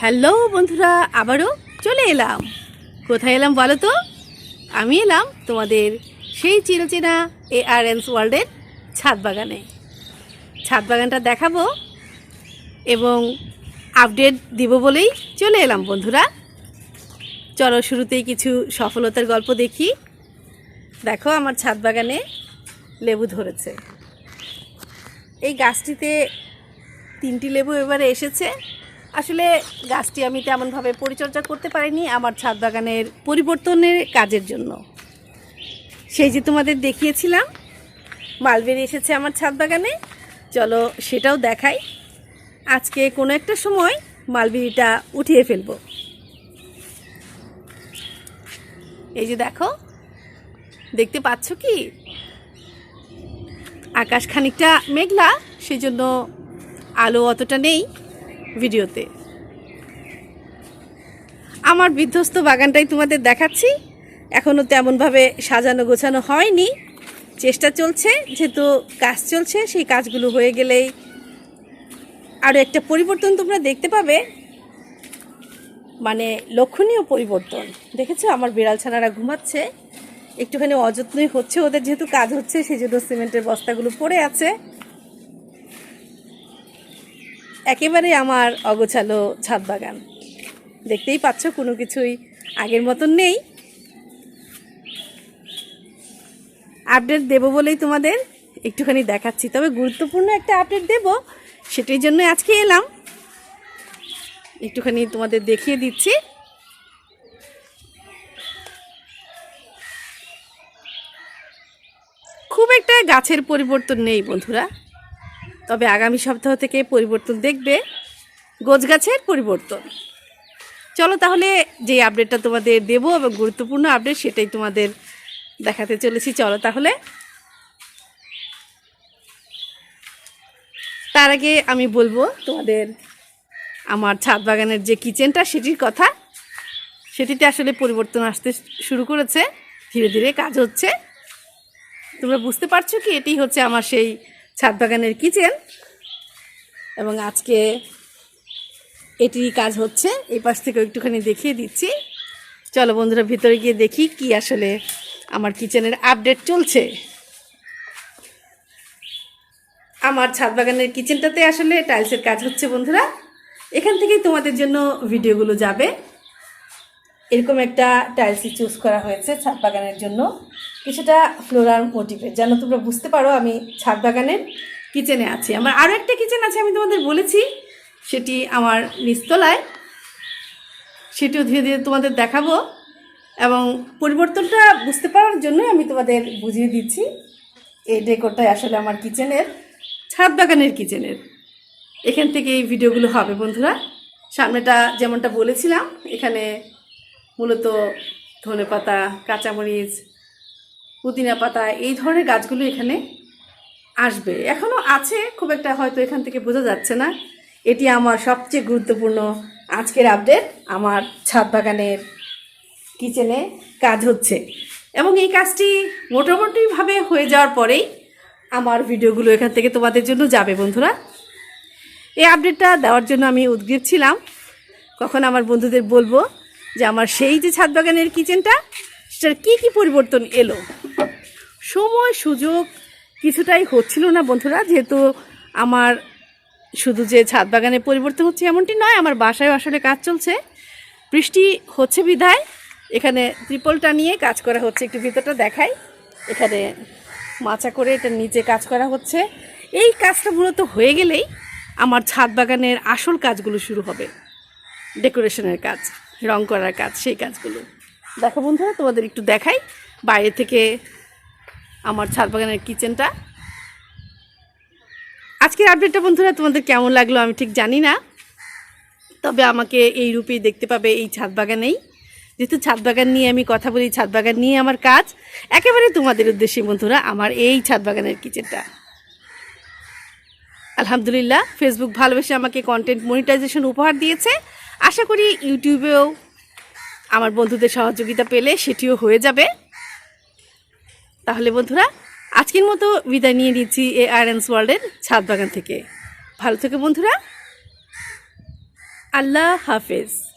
Hello বন্ধুরা, আবারও চলে এলাম। কোথায় এলাম বলো তো? আমি এলাম তোমাদের সেই চিরচেনা এ আর এনস ওয়ার্ল্ডের ছাদ বাগানে। ছাদ বাগানটা দেখাবো এবং আপডেট দিব বলেই চলে এলাম বন্ধুরা। চলো শুরুতেই কিছু সফলতার গল্প দেখি। দেখো আমার ছাদ বাগানে লেবু ধরেছে। এই গাছটিতে তিনটি লেবু এবারে এসেছে। আসলে গাছটি আমি তেমনভাবে পরিচর্যা করতে পারিনি আমার ছাদ বাগানের পরিবর্তনের কাজের জন্য। সেই যে তোমাদের দেখিয়েছিলাম, মালবেরি এসেছে আমার ছাদ বাগানে। চলো সেটাও দেখাই। আজকে কোনো একটা সময় মালবেরিটা উঠিয়ে ফেলব। এই যে দেখো, দেখতে পাচ্ছ কি? আকাশ খানিকটা মেঘলা সেই জন্য আলো অতটা নেই। ভিডিওতে। আমার বিধ্বস্ত বাগানটাই তোমাদের দেখাচ্ছি। এখনও তেমনভাবে সাজানো গোছানো হয়নি। চেষ্টা চলছে, যেহেতু কাজ চলছে, সেই কাজগুলো হয়ে গেলেই আরও একটা পরিবর্তন তোমরা দেখতে পাবে। মানে লক্ষণীয় পরিবর্তন। দেখেছ? আমার বিড়াল ছানারা ঘুমাচ্ছে। একটুখানি অযত্নই হচ্ছে ওদের, যেহেতু কাজ হচ্ছে সেই জন্য সিমেন্টের বস্তাগুলো পড়ে আছে। একেবারে আমার অগোছালো ছাদ বাগান। দেখতেই পাচ্ছ কোনো কিছুই আগের মতন নেই। আপডেট দেবো বলেই তোমাদের একটুখানি দেখাচ্ছি। তবে গুরুত্বপূর্ণ একটা আপডেট দেব, সেটির জন্য আজকে এলাম। একটুখানি তোমাদের দেখিয়ে দিচ্ছি। খুব একটা গাছের পরিবর্তন নেই বন্ধুরা। তবে আগামী সপ্তাহ থেকে পরিবর্তন দেখবে গোছ গাছের পরিবর্তন। চলো তাহলে যে আপডেটটা তোমাদের দেবো এবং গুরুত্বপূর্ণ আপডেট সেটাই তোমাদের দেখাতে চলেছি। চলো তাহলে। তার আগে আমি বলব তোমাদের আমার ছাদ বাগানের যে কিচেনটা, সেটির কথা। সেটিতে আসলে পরিবর্তন আসতে শুরু করেছে। ধীরে ধীরে কাজ হচ্ছে। তোমরা বুঝতে পারছ কি, এটি হচ্ছে আমার সেই ছাদ বাগানের কিচেন। এবং আজকে এটি কাজ হচ্ছে, এই পাশ থেকে একটুখানি দেখিয়ে দিচ্ছি। চলো বন্ধুরা, ভিতরে গিয়ে দেখি কি আসলে আমার কিচেনের আপডেট চলছে। আমার ছাদ বাগানের কিচেনটাতে আসলে টাইলসের কাজ হচ্ছে বন্ধুরা। এখান থেকেই তোমাদের জন্য ভিডিওগুলো যাবে। এরকম একটা টাইলসই চুজ করা হয়েছে ছাদ বাগানের জন্য। কিছুটা ফ্লোরার মোটিভের যেন তোমরা বুঝতে পারো, আমি ছাদ বাগানের কিচেনে আছি। আমার আরও একটা কিচেন আছে, আমি তোমাদের বলেছি, সেটি আমার নিচতলায়। সেটিও ধীরে ধীরে তোমাদের দেখাবো। এবং পরিবর্তনটা বুঝতে পারার জন্যই আমি তোমাদের বুঝিয়ে দিচ্ছি, এই ডেকোরটাই আসলে আমার কিচেনের ছাদ বাগানের কিচেনের এখান থেকে এই ভিডিওগুলো হবে, বন্ধুরা। সামনেটা যেমনটা বলেছিলাম, এখানে মূলত ধনে পাতা কাঁচামরিচ পুদিনা পাতা, এই ধরনের গাছগুলো এখানে আসবে। এখনও আছে, খুব একটা হয়তো এখান থেকে বোঝা যাচ্ছে না। এটি আমার সবচেয়ে গুরুত্বপূর্ণ আজকের আপডেট আমার ছাদ বাগানের কিচেনে কাজ হচ্ছে। এবং এই কাজটি মোটামুটিভাবে হয়ে যাওয়ার পরেই আমার ভিডিওগুলো এখান থেকে তোমাদের জন্য যাবে বন্ধুরা। এই আপডেটটা দেওয়ার জন্য আমি উদ্গ্রীব ছিলাম। কখন আমার বন্ধুদের বলব যে আমার সেই যে ছাদ বাগানের কিচেনটা, সেটার কী কী পরিবর্তন এলো? সময়, সুযোগ কিছুটাই হচ্ছিল না বন্ধুরা। যেহেতু আমার শুধু যে ছাদ বাগানে পরিবর্তন হচ্ছে এমনটি নয়, আমার বাসায় আসলে কাজ চলছে। বৃষ্টি হচ্ছে বিধায়। এখানে ত্রিপলটা নিয়ে কাজ করা হচ্ছে, একটু ভিতরটা দেখাই। এখানে মাচা করে এটার নিচে কাজ করা হচ্ছে। এই কাজটা মূলত হয়ে গেলেই আমার ছাদ বাগানের আসল কাজগুলো শুরু হবে। ডেকোরেশনের কাজ, রং করার কাজ, সেই কাজগুলো। দেখো বন্ধুরা, তোমাদের একটু দেখাই। বাইরে থেকে আমার ছাদ বাগানের কিচেনটা। আজকের আপডেটটা বন্ধুরা তোমাদের কেমন লাগল আমি ঠিক জানি না। তবে আমাকে এই রূপেই দেখতে পাবে এই ছাদ বাগানেই। যেহেতু ছাদ বাগান নিয়ে আমি কথা বলি, ছাদ বাগান নিয়ে আমার কাজ, একেবারে তোমাদের উদ্দেশ্যে বন্ধুরা আমার এই ছাদ বাগানের কিচেনটা। আলহামদুলিল্লাহ ফেসবুক ভালোবেসে আমাকে কন্টেন্ট মনিটাইজেশন উপহার দিয়েছে। আশা করি ইউটিউবেও আমার বন্ধুদের সহযোগিতা পেলে সেটিও হয়ে যাবে। তাহলে বন্ধুরা, আজকের মতো বিদায় নিয়ে নিচ্ছি এ আর এনস ওয়ার্ল্ডের ছাদ বাগান থেকে। ভালো থেকে বন্ধুরা। আল্লাহ হাফেজ।